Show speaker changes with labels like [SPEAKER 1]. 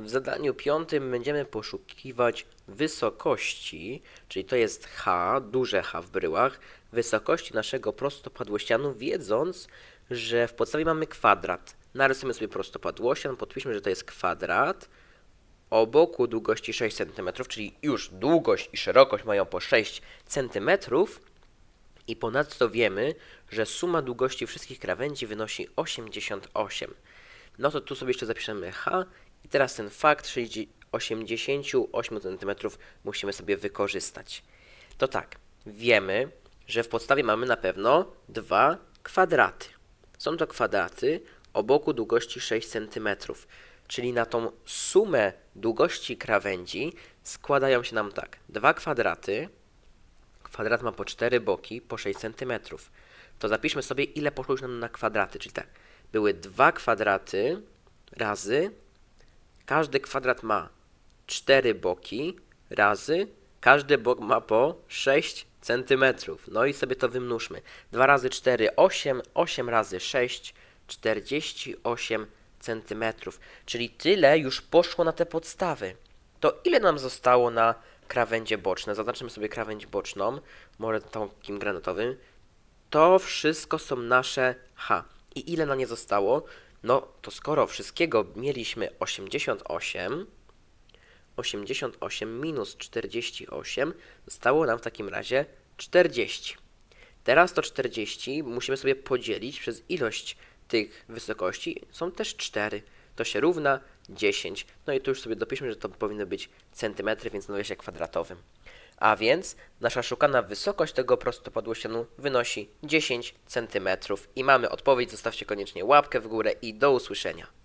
[SPEAKER 1] W zadaniu piątym będziemy poszukiwać wysokości, czyli to jest h, duże h w bryłach, wysokości naszego prostopadłościanu, wiedząc, że w podstawie mamy kwadrat. Narysujemy sobie prostopadłościan, podpiszmy, że to jest kwadrat o boku długości 6 cm, czyli już długość i szerokość mają po 6 cm. I ponadto wiemy, że suma długości wszystkich krawędzi wynosi 88. No to tu sobie jeszcze zapiszemy h i teraz ten fakt 60 88 cm musimy sobie wykorzystać. To tak, wiemy, że w podstawie mamy na pewno dwa kwadraty. Są to kwadraty o boku długości 6 cm, czyli na tą sumę długości krawędzi składają się nam tak, dwa kwadraty, Kwadrat ma po 4 boki, po 6 cm. To zapiszmy sobie, ile poszło już nam na kwadraty. Czyli tak, były dwa kwadraty razy, każdy kwadrat ma 4 boki razy, każdy bok ma po 6 cm. No i sobie to wymnóżmy. 2 razy 4, 8, 8 razy 6, 48 cm. Czyli tyle już poszło na te podstawy. To ile nam zostało na krawędzie boczne? Zaznaczymy sobie krawędź boczną, może takim granatowym. To wszystko są nasze H. I ile na nie zostało? No to skoro wszystkiego mieliśmy 88, 88 minus 48, zostało nam w takim razie 40. Teraz to 40 musimy sobie podzielić przez ilość tych wysokości. Są też 4. To się równa 10. No i tu już sobie dopiszmy, że to powinny być centymetry, więc w nawiasie kwadratowym. A więc nasza szukana wysokość tego prostopadłościanu wynosi 10 centymetrów. I mamy odpowiedź. Zostawcie koniecznie łapkę w górę i do usłyszenia.